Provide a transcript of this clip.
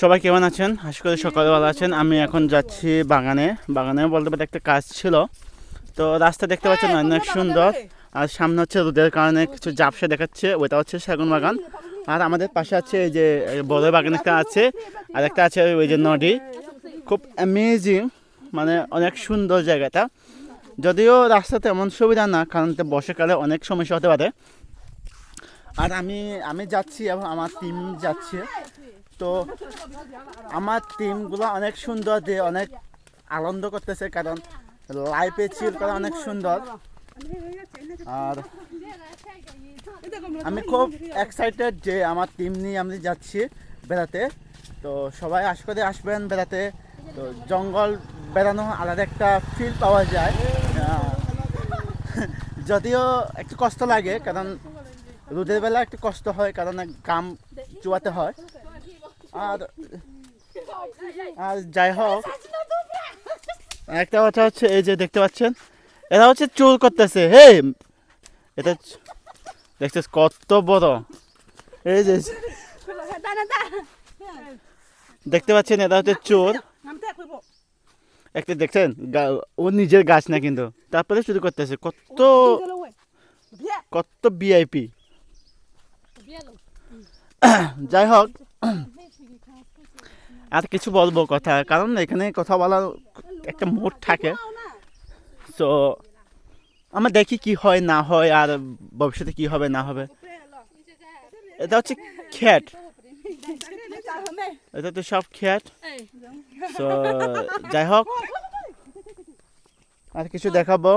সবাই কেমন আছেন? আশা করি সকালে ভালো আছেন। আমি এখন যাচ্ছি বাগানে। বাগানে বলতে পারতে একটা কাজ ছিল। তো রাস্তা দেখতে পাচ্ছেন অনেক সুন্দর। আর সামনে হচ্ছে রোদের কারণে কিছু জাপসা দেখাচ্ছে ওইটা হচ্ছে সেগুন বাগান। আর আমাদের পাশে আছে এই যে বড় বাগান একটা আছে আর একটা আছে ওই যে নদী। খুব অ্যামেজিং মানে অনেক সুন্দর জায়গাটা। যদিও রাস্তা তেমন সুবিধা না কারণ বর্ষাকালে অনেক সমস্যা হতে পারে। আর আমি আমি যাচ্ছি এবং আমার টিম যাচ্ছে। তো আমার টিমগুলো অনেক সুন্দর দিয়ে অনেক আনন্দ করতেছে কারণ লাইফে চিল করা অনেক সুন্দর। আর আমি খুব এক্সাইটেড যে আমার টিম নিয়ে আমি যাচ্ছি বেড়াতে। তো সবাই আশ করে আসবেন বেড়াতে। তো জঙ্গল বেড়ানো আলাদা একটা ফিল পাওয়া যায়। যদিও একটু কষ্ট লাগে, কারণ রোদের বেলা একটু কষ্ট হয়, কারণ গাম চুয়াতে হয়। আর আর যাই হোক, একটা কথা হচ্ছে, এই যে দেখতে পাচ্ছেন এটা হচ্ছে চুল করতেছে হে এটা দেখছিস কত বড়। এই যে, দেখতে পাচ্ছেন এটা হচ্ছে চোর একটা দেখছেন ও নিজের গাছ না কিন্তু, তারপরে শুরু করতেছে, কত কত ভিআইপি যাই হোক আর কিছু বলব কথা, কারণ এখানে কথা বলার একটা মুড থাকে। তো আমরা দেখি কি হয়, না হয়, আর ভবিষ্যতে কি হবে, না হবে। এটা হচ্ছে খ্যাট। এটা তো সব খ্যাট। তো যাই হোক, আর কিছু দেখাবো।